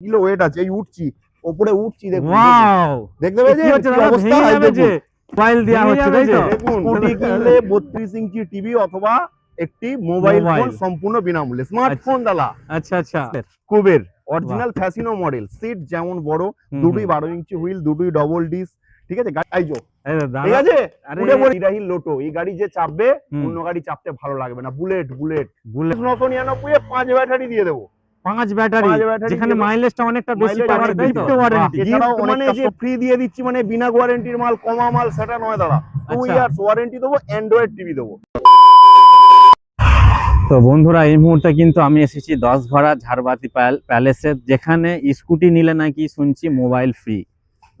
Kilo weight আছে এই উঠছি ওপরে উঠছি দেখুন দেখতে মোবাইল দেওয়া হচ্ছে তাই তো? স্কুটি কিনলে বত্রিশ ইঞ্চি টিভি অথবা একটি মোবাইল ফোন সম্পূর্ণ বিনামূল্যে। স্মার্টফোন দাদা। আচ্ছা আচ্ছা। Kuber. Original Fascino model seat যেমন বড় দুটোই হুম। বারো ইঞ্চি হুইল দুটোই ডবল ডিস ঠিক আছে? গাড়ি আইজো এই ঠিক আছে? লোটো এই গাড়ি যে চাপবে অন্য গাড়ি চাপতে ভালো লাগবে না। বুলেট বুলেট বুলেট নশো নিরানব্বই পাঁচ ব্যাটারি দিয়ে দেবো। পাঁচ ব্যাটারি যেখানে মাইলেজটা অনেকটা বেশি পাওয়ার ওয়ারেন্টি মানে যে ফ্রি দিয়ে দিচ্ছি মানে বিনা ওয়ারেন্টির মাল কমা মাল সেটা নয় দাদা টু। ইয়ার্স ওয়ারেন্টি দেবো অ্যান্ড্রয়েড টিভি দেবো। তো বন্ধুরা এই মুহূর্তে কিন্তু আমি এসেছি দশ ভাড়া ঝাড়বাতি প্যাল- প্যালেসে যেখানে স্কুটি নিলে নাকি শুনছি মোবাইল ফ্রি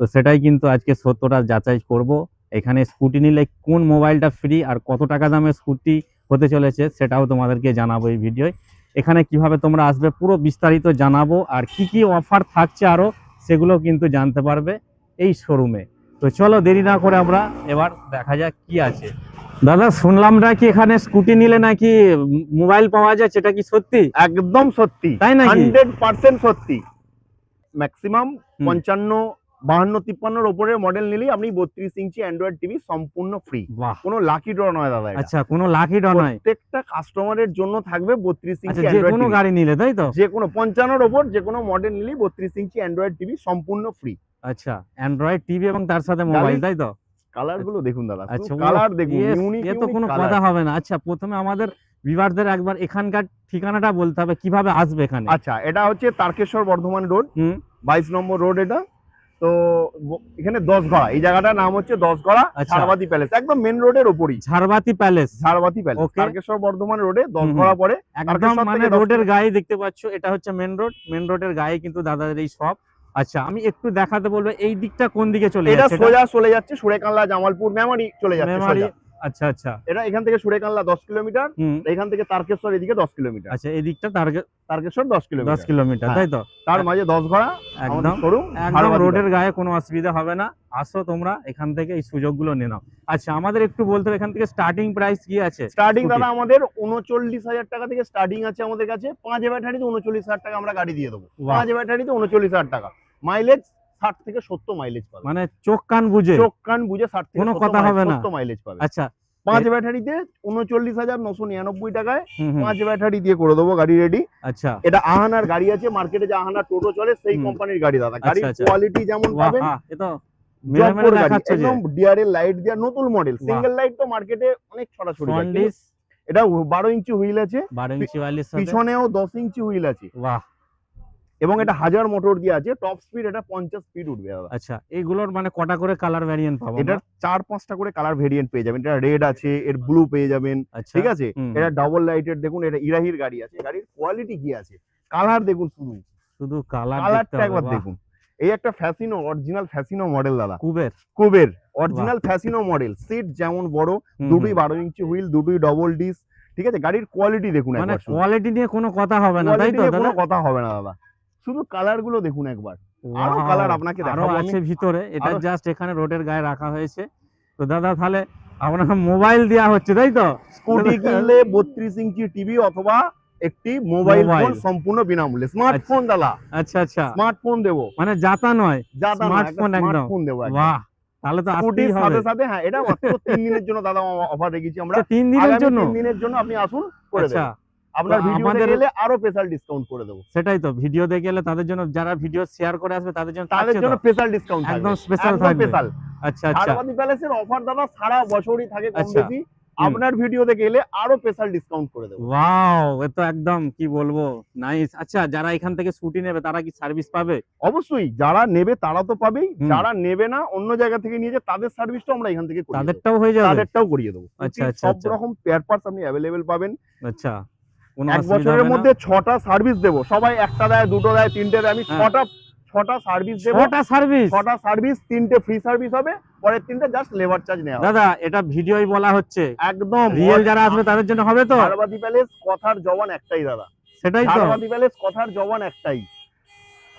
তো সেটাই কিন্তু আজকে সত্যটা যাচাই করব এখানে স্কুটি নিলে কোন মোবাইলটা ফ্রি আর কত টাকা দামের স্কুটি হতে চলেছে সেটাও তোমাদেরকে জানাব এই ভিডিওয়। এখানে কীভাবে তোমরা আসবে পুরো বিস্তারিত জানাব আর কি কি অফার থাকছে আরও সেগুলো কিন্তু জানতে পারবে এই শোরুমে তো চলো দেরি না করে আমরা এবার দেখা যাক কি আছে। দাদা শুনলাম নাকি এখানে স্কুটি নিলে নাকি মোবাইল পাওয়া যায় সেটা কি সত্যি? একদম সত্যি। তাই না হান্ড্রেড পার্সেন্ট সত্যি। ম্যাক্সিমাম। পঞ্চান্ন বাহান্ন তিপ্পান্নর ওপরের মডেল নিলেই আপনি বত্রিশ ইঞ্চি অ্যান্ড্রয়েড টিভি সম্পূর্ণ ফ্রি কোনো লাকি ড্র নয় দাদা আচ্ছা কোনো লাকি ডর নয়। প্রত্যেকটা কাস্টমারের জন্য থাকবে বত্রিশ আচ্ছা ইঞ্চি যে কোনো গাড়ি নিলে তাই তো? যে কোনো পঞ্চান্নর ওপর যে কোনো মডেল নিলেই বত্রিশ ইঞ্চি অ্যান্ড্রয়েড টিভি সম্পূর্ণ ফ্রি আচ্ছা অ্যান্ড্রয়েড টিভি এবং তার সাথে মোবাইল তাই তো? কালারগুলো দেখুন দাদা আচ্ছা কালার দেখুন ইউনিক তো কোনো কথা হবে না। আচ্ছা প্রথমে আমাদের বিভারদের একবার এখানকার ঠিকানাটা বলতে হবে কীভাবে আসবে এখানে? আচ্ছা এটা হচ্ছে তারকেশ্বর বর্ধমান রোড হুম। বাইশ নম্বর রোড এটা। তো এখানে দশগড়া এই জায়গাটার নাম হচ্ছে দশগড়া আচ্ছা। ঝাড়বাতি প্যালেস একদম মেন রোডের উপরই ঝাড়বাতি প্যালেস ঝাড়বাতি প্যালেস. তারকেশ্বর বর্ধমান রোডে দশগড়া পরে একদম মানে রোডের গায়ে দেখতে পাচ্ছ এটা হচ্ছে মেন রোড মেন রোডের গায়ে কিন্তু দাদাদের এই সব আচ্ছা আমি একটু দেখাতে বলব এই দিকটা কোন দিকে চলে এটা যাচ্ছে এটা? সোজা চলে যাচ্ছে সুরেকানলা জামালপুর মেমারি চলে যাচ্ছে। আচ্ছা আচ্ছা। এটা এখান থেকে সুরেকানলা দশ কিলোমিটার এখান থেকে তারকেশ্বর এদিকে দশ কিলোমিটার। আচ্ছা এই দিকটা তার তারকেশ্বর দশ দশ কিলোমিটার কিলোমিটার হ্যাঁ। তাই তো? তার মাঝে দশ ঘোড়া একদম। একদম রোডের গায়ে কোনো অসুবিধা হবে না। আসো তোমরা এখান থেকে এই সুযোগগুলো নিয়ে নাও। আচ্ছা আমাদের একটু বলতে হবে এখান থেকে স্টার্টিং প্রাইস কি আছে? স্টার্টিং দাদা আমাদের উনচল্লিশ হাজার টাকা থেকে স্টার্টিং আছে আমাদের কাছে। পাঁচ ব্যাটারিতে উনচল্লিশ হাজার টাকা আমরা গাড়ি দিয়ে দেবো। পাঁচ ব্যাটারিতে উনচল্লিশ হাজার টাকা। মাইলেজ ষাট থেকে সত্তর মাইলেজ পাবে। মানে চোখ কান বুঝে? চোখ কান বুঝে ষাট থেকে কোনো কথা হবে না। সত্তর মাইলেজ পাবে। আচ্ছা। পাঁচ ব্যাটারিতে উনচল্লিশ হাজার নশো নিরানব্বই টাকায় পাঁচ ব্যাটারি দিয়ে করে দেবো গাড়ি রেডি আচ্ছা। এটা আহানার গাড়ি আছে মার্কেটে যে আহানার টোটো চলে সেই কোম্পানির গাড়ি দাদা। গাড়ির আচ্ছা। কোয়ালিটি যেমন বাহ, পাবেন আহ, এ তো মেরে মেরে জব্বর গাড়ি দেখাচ্ছে যে। একদম ডিআরএল লাইট দেওয়া নতুন মডেল সিঙ্গেল লাইট তো মার্কেটে অনেক ছড়াছড়ি ফ্রন্ট যায়। এটা বারো ইঞ্চি হুইল আছে। পিছনেও দশ ইঞ্চি হুইল আছে। বাহ। এবং এটা হাজার মোটর দিয়ে আছে টপ স্পিড এটা পঞ্চাশ স্পিড উঠবে দাদা। আচ্ছা এইগুলোর মানে কটা করে কালার ভ্যারিয়েন্ট পাবো এটা চার পাঁচটা করে কালার ভেরিয়েন্ট পেয়ে যাবেন। এটা রেড আছে এর ব্লু পেয়ে যাবেন আচ্ছা ঠিক আছে? এটা ডাবল লাইটের দেখুন এটা ইরাহির গাড়ি আছে। গাড়ির কোয়ালিটি কি আছে? কালার দেখুন শুধু। শুধু কালার কালারটা একবার দেখুন। এই একটা ফ্যাসিনো অরিজিনাল ফ্যাসিনো মডেল দাদা। Kuber? Kuber original Fascino model seat যেমন বড় দুটোই বারো ইঞ্চি হুইল দুটোই ডবল ডিস ঠিক আছে? গাড়ির কোয়ালিটি দেখুন মানে কোয়ালিটি নিয়ে কোনো কথা হবে না তাই তো কোনো কথা হবে না দাদা। শুধু কালারগুলো দেখুন একবার। আরও কালার আপনাকে দেখাবো আছে ভিতরে এটা জাস্ট এখানে রোডের গায়ে রাখা হয়েছে। তো দাদা তাহলে আপনার মোবাইল দেওয়া হচ্ছে তাই তো? স্কুটি কিনলে বত্রিশ ইঞ্চি টিভি অথবা একটি মোবাইল ফোন সম্পূর্ণ বিনামূল্যে। স্মার্টফোন দাদা। আচ্ছা আচ্ছা। স্মার্টফোন দেবো। মানে যাতা নয় যা দাম Smartphone একদম। স্মার্টফোন দেবো বাহ তাহলে তো আসতেই সাথে হবে। সাথে হ্যাঁ এটা মাত্র তিন দিনের জন্য দাদা অফার রেখেছি আমরা। আচ্ছা, তিন দিনের জন্য? তিন দিনের জন্য আপনি আসুন করে আচ্ছা। দেবো আপনার তো ভিডিও আমাদের- গেলে আরও স্পেশাল ডিসকাউন্ট করে দেবো। সেটাই তো ভিডিও দেখে গেলে তাদের জন্য যারা ভিডিও শেয়ার করে আসবে তাদের জন্য তাদের জন্য স্পেশাল ডিসকাউন্ট একদম স্পেশাল থাকবে। স্পেশাল আচ্ছা আচ্ছা। ঝাড়বাতি প্যালেসের অফার দাদা সারা বছরই থাকে কম আচ্ছা। বেশি। আপনার ভিডিও দেখে এলে আরও স্পেশাল ডিসকাউন্ট করে দেবো। ওয়াও এ তো একদম কি বলব? নাইস আচ্ছা যারা এখান থেকে স্কুটি নেবে তারা কি সার্ভিস পাবে? অবশ্যই যারা নেবে তারা তো পাবেই। যারা নেবে না অন্য জায়গা থেকে নিয়ে যে তাদের সার্ভিসটাও আমরা এখান থেকে তাদেরটাও হয়ে যাবে। তাদেরটাও করিয়ে দেবো। আচ্ছা, আচ্ছা, সব আচ্ছা। রকম পেয়ার পার্টস আপনি অ্যাভেলেবেল পাবেন। আচ্ছা। এক বছরের মধ্যে ছটা সার্ভিস দেবো। সবাই একটা দেয় দুটো দেয় তিনটে দেয়। আমি হ্যাঁ। ছটা ছটা সার্ভিস দেবো। ছটা সার্ভিস ছটা সার্ভিস তিনটে ফ্রি সার্ভিস হবে। পরের তিনটে জাস্ট লেবার চার্জ নেওয়া হবে। দাদা এটা ভিডিওই বলা হচ্ছে। একদম। রিয়েল যারা আসবে তাদের জন্য হবে তো? ঝাড়বাতি প্যালেস কথার জবান একটাই দাদা। সেটাই তো। আরবাদি প্যালেস কথার জবান একটাই।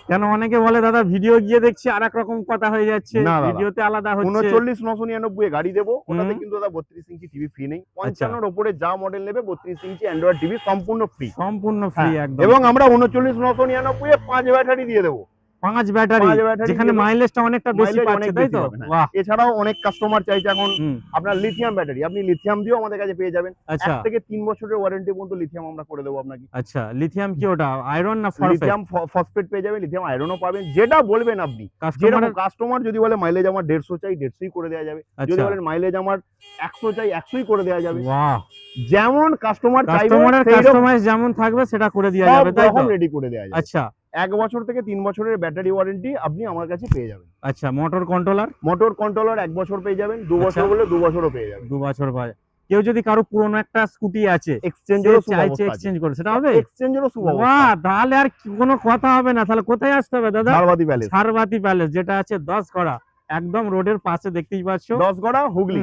কেন অনেকে বলে দাদা ভিডিও গিয়ে দেখছি আর এক রকম কথা হয়ে যাচ্ছে। ভিডিওতে আলাদা হচ্ছে। উনচল্লিশ নশো নিরানব্বই এ গাড়ি দেবো। ওটাতে কিন্তু দাদা বত্রিশ ইঞ্চি টিভি ফ্রি নেই। পঞ্চান্নর ওপরে যা মডেল নেবে বত্রিশ ইঞ্চি অ্যান্ড্রয়েড টিভি সম্পূর্ণ ফ্রি সম্পূর্ণ ফ্রি একদম। এবং আমরা উনচল্লিশ নশো নিরানব্বই এ পাঁচ ব্যাটারি দিয়ে দেবো। পাঁচ ব্যাটারি যেখানে মাইলেজটা অনেকটা বেশি পাচ্ছে তাই তো? হ্যাঁ। এছাড়াও অনেক কাস্টমার চাইছে এখন আপনার লিথিয়াম ব্যাটারি আপনি লিথিয়াম দিয়েও আমাদের কাছে পেয়ে যাবেন। আচ্ছা। থেকে তিন বছরের ওয়ারেন্টি পর্যন্ত লিথিয়াম আমরা করে দেবো আপনাকে। আচ্ছা লিথিয়াম কি ওটা? আয়রন না ফসফেট লিথিয়াম ফসফেট পেয়ে যাবেন লিথিয়াম আয়রনও পাবেন। যেটা বলবেন আপনি যেরকম কাস্টমার যদি বলে মাইলেজ আমার দেড়শো চাই দেড়শোই করে দেওয়া যাবে। যদি আচ্ছা বলেন মাইলেজ আমার একশো চাই একশোই করে দেওয়া যাবে। যেমন কাস্টমার চাইবে কাস্টমারের কাস্টমাইজ যেমন থাকবে সেটা করে দেওয়া যাবে তাই তো? রেডি করে দেওয়া যাবে। আচ্ছা। এক বছর থেকে তিন বছরের ব্যাটারি ওয়ারেন্টি আপনি আমার কাছে পেয়ে যাবেন। আচ্ছা মোটর কন্ট্রোলার মোটর কন্ট্রোলার এক বছর পেয়ে যাবেন দু বছর আচ্ছা। বলে দু বছরও পেয়ে যাবেন। দু বছর পরে কেউ যদি কারও পুরনো একটা স্কুটি আছে এক্সচেঞ্জেরও চাইছে এক্সচেঞ্জ করে সেটা হবে? এক্সচেঞ্জেরও বাহ তাহলে আর কোনো কথা হবে না তাহলে কোথায় আসতে হবে দাদা? প্যালেস সারবাতি প্যালেস যেটা আছে দশ গড়া একদম রোডের পাশে দেখতেই পাচ্ছ? দশ গড়া হুগলি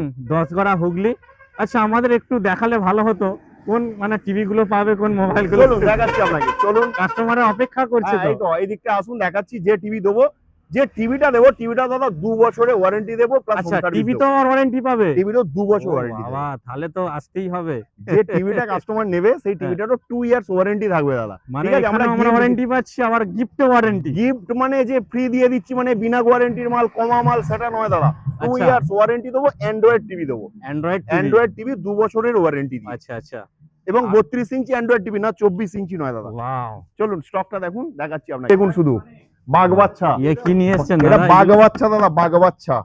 গড়া হুগলি। আচ্ছা আমাদের একটু দেখালে ভালো হতো। কোন মানে টিভি গুলো পাবে কোন মোবাইলগুলো চলুন দেখাচ্ছি আপনাকে। চলুন। কাস্টমারের অপেক্ষা করছে হ্যাঁ, তো। এই তো এই দিকটা আসুন দেখাচ্ছি যে টিভি দেবো। যে টিভিটা দেবো টিভিটা দাদা দু বছরের ওয়ারেন্টি দেবো প্লাস আচ্ছা টিভি তো আমার ওয়ারেন্টি পাবে? টিভিরও দু বছর ওয়ারেন্টি বাবা তাহলে তো আসতেই হবে। যে টিভিটা কাস্টমার নেবে সেই টিভিটারও টু ইয়ার্স ওয়ারেন্টি থাকবে দাদা। মানে ঠিক আছে, আমরা আমরা ওয়ারেন্টি পাচ্ছি আবার গিফট ওয়ারেন্টি গিফট মানে যে ফ্রি দিয়ে দিচ্ছি মানে বিনা ওয়ারেন্টির মাল কমা মাল সেটা নয় দাদা। টু। ইয়ার্স ওয়ারেন্টি দেবো অ্যান্ড্রয়েড টিভি দেবো। অ্যান্ড্রয়েড অ্যান্ড্রয়েড টিভি দু বছরের ওয়ারেন্টি দিই আচ্ছা আচ্ছা। এবং বত্রিশ ইঞ্চি অ্যান্ড্রয়েড টিভি না চব্বিশ ইঞ্চি নয় দাদা। চলুন স্টকটা দেখুন দেখাচ্ছি আপনাকে। দেখুন শুধু। বাঘ বাচ্চা কি নিয়ে এসেছেন এটা বাঘ বাচ্চা দাদা বাঘ বাচ্চা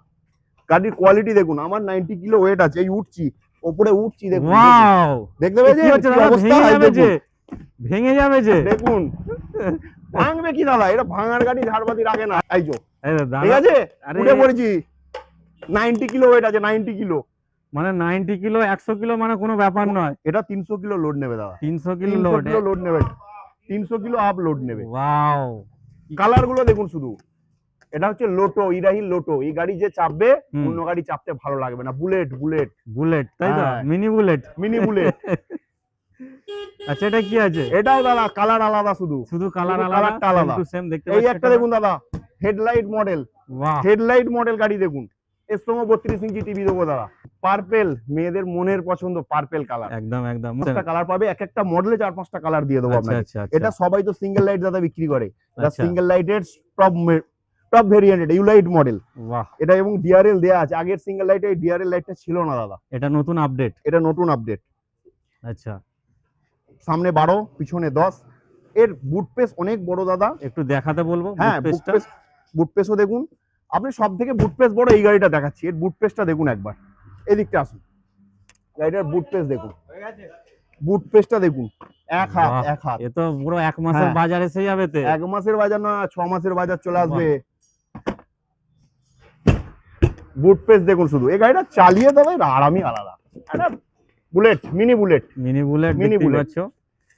গাড়ির কোয়ালিটি দেখুন আমার নাইনটি কিলো ওয়েট আছে এই উঠছি ওপরে উঠছি দেখুন। ওয়াও দেখতে অবস্থা? ভেঙে যাবে যে। দেখুন, ভেঙে যাবে যে। দেখুন। ভাঙবে কি দাদা? এটা ভাঙার গাড়ি ঝাড়বাতি রাখে না। ঠিক আছে? আরে। পড়েছি। নাইনটি কিলো ওয়েট আছে নাইনটি কিলো। মানে 90 কিলো 100 কিলো মানে কোনো ব্যাপার নয়। এটা তিনশো কিলো লোড নেবে দাদা। 300 কিলো তিনশো লোড কিলো লোড নেবে। তিনশো কিলো আপ লোড নেবে। ওয়াও কালারগুলো দেখুন শুধু। এটা হচ্ছে লোটো ইরাহি লোটো এই গাড়ি যে চাপবে অন্য গাড়ি চাপতে ভালো লাগবে না। বুলেট বুলেট বুলেট তাই তো। মিনি বুলেট মিনি বুলেট আচ্ছা এটা কি আছে? এটাও দাদা কালার আলাদা শুধু। শুধু কালার আলাদা? আলাদা। কিন্তু সেম দেখতে এই একটা দেখুন দাদা হেডলাইট মডেল হেডলাইট মডেল গাড়ি দেখুন। এর সঙ্গে বত্রিশ ইঞ্চি টিভি দেবো দাদা। পার্পেল মেয়েদের মনের পছন্দ পার্পেল কালার একদম একদম। পাঁচটা কালার পাবে এক একটা মডেলে চার পাঁচটা কালার দিয়ে দেবো আচ্ছা আপনাকে। আচ্ছা এটা সবাই তো সিঙ্গেল লাইট দাদা বিক্রি করে। আচ্ছা। সিঙ্গেল লাইটের টপ টপ ভেরিয়েন্ট এটা ইউলাইট মডেল বাহ। এটা এবং ডিআরএল দেয়া আছে। আগের সিঙ্গেল লাইটে এই ডিআরএল লাইটটা ছিল না দাদা। এটা নতুন আপডেট এটা নতুন আপডেট আচ্ছা। সামনে বারো পিছনে দশ। এর বুট পেস অনেক বড় দাদা। একটু দেখাতে বলব হ্যাঁ বুট বুট পেস বুট পেসও দেখুন। আপনি সব থেকে বুট পেস বড় এই গাড়িটা দেখাচ্ছি। এর বুট পেসটা দেখুন একবার। এদিকটা আসুন। গাড়িটার বুট পেস দেখুন। বুট পেসটা দেখুন। এক হাত এক হাত। এ তো পুরো এক মাসের হ্যাঁ। বাজার এসে যাবে তে। এক মাসের বাজার না ছ মাসের বাজার চলে আসবে। বুট পেস দেখুন শুধু। এই গাড়িটা চালিয়ে দেবে আরামই আলাদা। Bullet mini bullet mini bullet mini bullet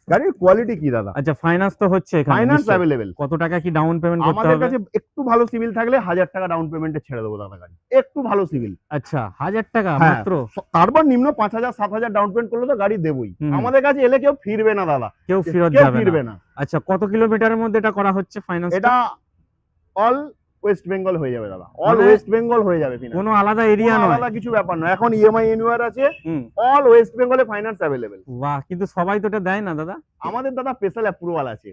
গাড়ির কোয়ালিটি কি দাদা? আচ্ছা ফাইন্যান্স তো হচ্ছে ফাইন্যান্স অ্যাভেলেবেল কত টাকা কি ডাউন পেমেন্ট করতে আমাদের কাছে একটু ভালো সিভিল থাকলে হাজার টাকা ডাউন পেমেন্টে ছেড়ে দেবো দাদা গাড়ি। একটু ভালো সিভিল আচ্ছা হাজার টাকা হ্যাঁ। মাত্র? তারপর নিম্ন পাঁচ হাজার সাত হাজার ডাউন পেমেন্ট করলে তো গাড়ি দেবই। আমাদের কাছে এলে কেউ ফিরবে না দাদা। কেউ ফেরত যাবে ফিরবে না। না আচ্ছা কত কিলোমিটারের মধ্যে এটা করা হচ্ছে ফাইন্যান্স এটা অল ওয়েস্ট বেঙ্গল হয়ে যাবে দাদা। অল ওয়েস্ট বেঙ্গল হয়ে যাবে। কোনো আলাদা এরিয়া নয়। আলাদা কিছু ব্যাপার নয়। এখন ইএমআই এনইউআর আছে। অল ওয়েস্ট বেঙ্গলে ফাইন্যান্স অ্যাভেলেবেল বাহ কিন্তু সবাই তো এটা দেয় না দাদা। আমাদের দাদা স্পেশাল অ্যাপ্রুভাল আছে।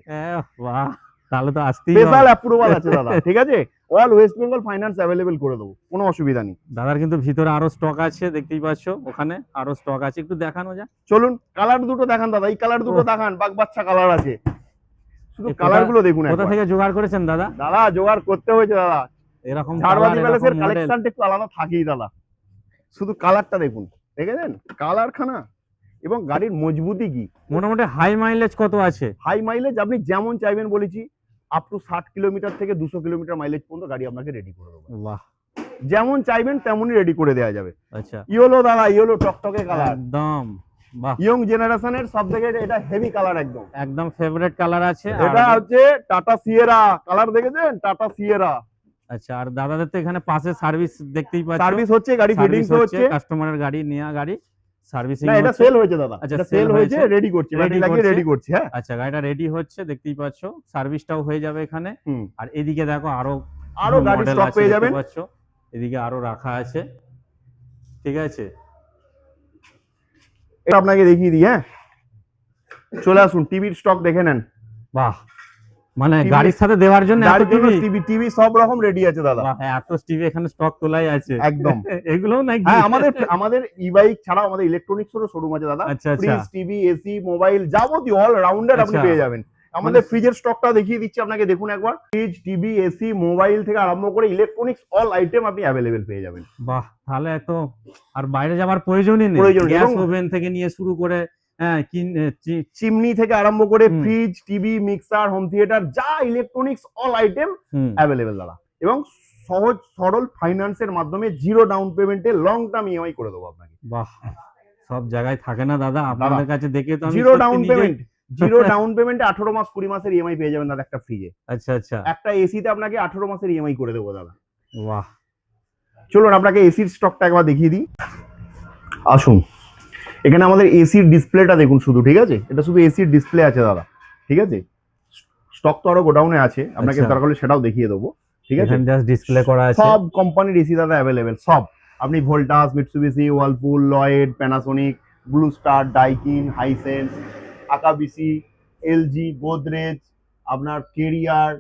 বাহ তাহলে তো আসতেই স্পেশাল অ্যাপ্রুভাল আছে দাদা ঠিক আছে? All West Bengal finance available করে দেবো কোনো অসুবিধা নেই। দাদার কিন্তু ভিতরে আরও স্টক আছে দেখতেই পাচ্ছ ওখানে আরও স্টক আছে একটু দেখানো যা চলুন কালার দুটো দেখান দাদা এই কালার দুটো দেখান বাগ বাচ্চা কালার আছে। শুধু কালারগুলো দেখুন কোথা থেকে জোগাড় করেছেন দাদা? দাদা জোগাড় করতে হয়েছে দাদা। এরকম ঝাড়বাতি প্যালেসের কালেকশনটা একটু আলাদা থাকেই দাদা। শুধু কালারটা দেখুন দেখেছেন? কালার খানা এবং গাড়ির মজবুতি কি? মোটামুটি হাই মাইলেজ কত আছে? হাই মাইলেজ আপনি যেমন চাইবেন বলেছি আপ টু ষাট কিলোমিটার থেকে দুশো কিলোমিটার মাইলেজ পর্যন্ত গাড়ি আপনাকে রেডি করে দেবো। বাহ। যেমন চাইবেন তেমনই রেডি করে দেওয়া যাবে। আচ্ছা। ইয়েলো দাদা ইয়েলো টকটকে কালার একদম। ইয়ং জেনারেশনের সব থেকে এটা হেভি কালার একদম। একদম ফেভারিট কালার আছে। এটা হচ্ছে টাটা সিয়েরা কালার দেখেছেন? টাটা সিয়েরা আচ্ছা আর দাদাদের তো এখানে পাশে সার্ভিস দেখতেই পাচ্ছ। সার্ভিস হচ্ছে গাড়ি ফিটিংস হচ্ছে কাস্টমারের গাড়ি নেওয়া গাড়ি সার্ভিসিং না এটা সেল হয়েছে দাদা। আচ্ছা, এটা সেল হয়েছে। রেডি করছি লাগিয়ে। রেডি করছি হ্যাঁ। আচ্ছা গাড়িটা রেডি হচ্ছে দেখতেই পাচ্ছ। সার্ভিসটাও হয়ে যাবে এখানে। আর এদিকে দেখো আরও আরও গাড়ি স্টক পেয়ে যাবেন। এদিকে আরও রাখা আছে। ঠিক আছে? এটা আপনাকে দেখিয়ে দিই হ্যাঁ? চলে আসুন টিভির স্টক দেখে নেন। বাহ। মানে গাড়ির সাথে দেওয়ার জন্য এত টিভি টিভি টিভি সব রকম রেডি আছে দাদা। এত টিভি এখানে স্টক তোলাই আছে। একদম। এগুলো নাকি? হ্যাঁ আমাদের আমাদের ই বাইক ছাড়াও আমাদের ইলেকট্রনিক্স এরও শোরুম আছে দাদা। ফ্রিজ টিভি এসি মোবাইল যাবতীয় অল রাউন্ডার আপনি আচ্ছা। পেয়ে যাবেন। আমাদের ফ্রিজের স্টকটা দেখিয়ে দিচ্ছি আপনাকে দেখুন একবার। ফ্রিজ টিভি এসি মোবাইল থেকে আরম্ভ করে ইলেকট্রনিক্স অল আইটেম আপনি অ্যাভেলেবেল পেয়ে যাবেন। বাহ তাহলে তো আর বাইরে যাওয়ার প্রয়োজনই নেই। গ্যাস ওভেন থেকে নিয়ে শুরু করে হ্যাঁ চিমনি থেকে আরম্ভ করে fridge TV mixer home theatre যা ইলেকট্রনিক্স অল আইটেম অ্যাভেলেবেল দাদা। এবং সহজ সরল ফাইন্যান্সের মাধ্যমে জিরো ডাউন পেমেন্টে লং টার্ম ইএমআই করে দেবো আপনাকে। বাহ সব জায়গায় থাকে না দাদা। আপনাদের কাছে দেখে তো zero down payment zero down পেমেন্টে আঠারো মাস কুড়ি মাসের ইএমআই পেয়ে যাবেন দাদা একটা ফ্রিজে আচ্ছা আচ্ছা। একটা এসিতে আপনাকে আঠারো মাসের ইএমআই করে দেবো দাদা। বাহ। চলুন আপনাকে এসির স্টকটা একবার দেখিয়ে দিই। আসুন। এখানে আমাদের এসির ডিসপ্লেটা দেখুন শুধু ঠিক আছে? এটা শুধু এসির ডিসপ্লে আছে দাদা ঠিক আছে? স্টক তো আরও গোডাউনে আছে আপনাকে আচ্ছা। দরকার হলে সেটাও দেখিয়ে দেবো ঠিক আছে? জাস্ট ডিসপ্লে করা আছে। সব কোম্পানির এসি দাদা অ্যাভেলেবেল সব। আপনি Voltas Mitsubishi Whirlpool Lloyd Panasonic Blue Star Daikin Hisense আকাবিসি LG Godrej আপনার কেরিয়ার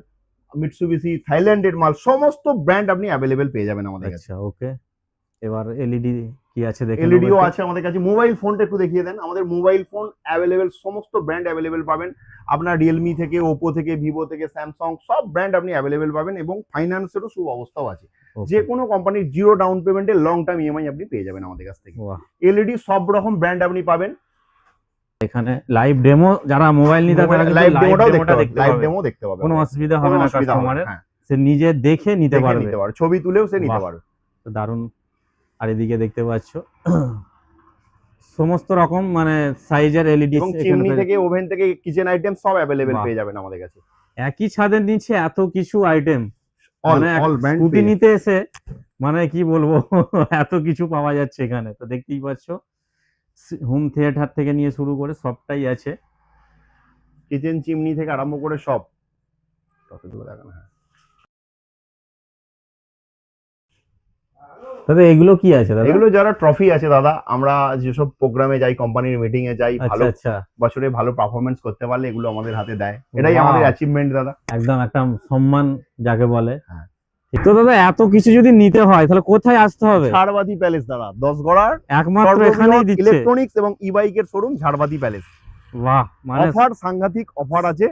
মিটসুবিসি থাইল্যান্ডের মাল সমস্ত ব্র্যান্ড আপনি অ্যাভেলেবেল পেয়ে যাবেন আমাদের কাছে। আচ্ছা ওকে। এবার এলইডি কি আছে দেখে এলইডিও আছে আমাদের কাছে। মোবাইল ফোনটা একটু দেখিয়ে দেন। আমাদের মোবাইল ফোন অ্যাভেলেবেল সমস্ত ব্র্যান্ড অ্যাভেলেবেল পাবেন। আপনার রিয়েলমি থেকে ওপো থেকে ভিভো থেকে স্যামসাং সব ব্র্যান্ড আপনি অ্যাভেলেবেল পাবেন এবং ফাইন্যান্সেরও সুব্যবস্থাও আছে. যে কোনো কোম্পানির জিরো ডাউন পেমেন্টে লং টার্ম ইএমআই আপনি পেয়ে যাবেন আমাদের কাছ থেকে। এলইডি সব রকম ব্র্যান্ড আপনি পাবেন। এখানে লাইভ ডেমো যারা মোবাইল নিতে তারা লাইভ ডেমোটাও দেখতে দেখতে লাইভ ডেমো দেখতে পাবেন কোনো অসুবিধা হবে না কাস্টমারের হ্যাঁ, সে নিজে দেখে নিতে পারবে। নিতে পারবে। ছবি তুলেও সে নিতে পারবে। তো দারুণ। আর এদিকে দেখতে পাচ্ছ সমস্ত রকম মানে সাইজের এলইডি এবং চিমনি থেকে ওভেন থেকে কিচেন আইটেম সব বাহ। পেয়ে যাবেন আমাদের কাছে। একই ছাদের নিচে এত কিছু আইটেম মানে অল ব্র্যান্ড স্কুটি নিতে এসে মানে কি বলব এত কিছু পাওয়া যাচ্ছে এখানে। তো দেখতেই পাচ্ছ হোম থিয়েটার থেকে নিয়ে শুরু করে সবটাই আছে। কিচেন চিমনি থেকে আরম্ভ করে সব। দেখানো হয়। এগুলো কি আছে দাদা? এগুলো যারা ট্রফি আছে দাদা আমরা যেসব প্রোগ্রামে যাই কোম্পানির মিটিং এ যাই ভালো আচ্ছা আচ্ছা। বছরে ভালো পারফরমেন্স করতে পারলে এগুলো আমাদের হাতে দেয়। এটাই আমাদের অ্যাচিভমেন্ট দাদা। একদম একটা সম্মান যাকে বলে। হ্যাঁ। তো দাদা এত কিছু যদি নিতে হয় তাহলে কোথায় আসতে হবে? ঝাড়বাতি প্যালেস দাদা দশ গড়ার একমাত্র এখানেই দিচ্ছে। ইলেকট্রনিক্স এবং ই বাইকের শোরুম ঝাড়বাতি প্যালেস বাহ মানে অফার সাংঘাতিক অফার আছে।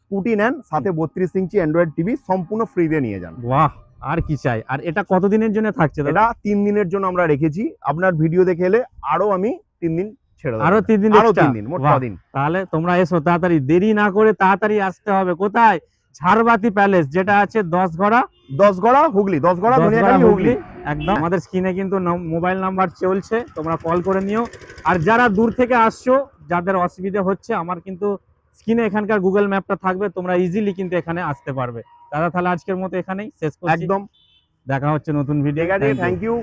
স্কুটি নেন সাথে বত্রিশ ইঞ্চি অ্যান্ড্রয়েড টিভি সম্পূর্ণ ফ্রিতে নিয়ে যান। বাহ আর কি চাই? আর এটা কতদিনের জন্য থাকছে দাদা? এটা তিন দিনের জন্য আমরা রেখেছি। আপনার ভিডিও দেখে এলে আরও আমি তিন দিন আরও তিন দিন আরও? তিন দিন মোট দিন তাহলে তোমরা এসো তাড়াতাড়ি। দেরি না করে তাড়াতাড়ি আসতে হবে। কোথায়? ঝাড়বাতি প্যালেস যেটা আছে দশ গড়া দশ গড়া হুগলি দশ গড়া ধনিয়াখালী হুগলি। একদম। আমাদের স্ক্রিনে কিন্তু মোবাইল নাম্বার চলছে তোমরা কল করে নিও। আর যারা দূর থেকে আসছো যাদের অসুবিধে হচ্ছে আমার কিন্তু স্ক্রিনে এখানকার গুগল ম্যাপটা থাকবে তোমরা ইজিলি কিন্তু এখানে আসতে পারবে। দাদা তাহলে আজকের মতো এখানেই শেষ একদম। দেখা হচ্ছে নতুন ভিডিও থ্যাংক ইউ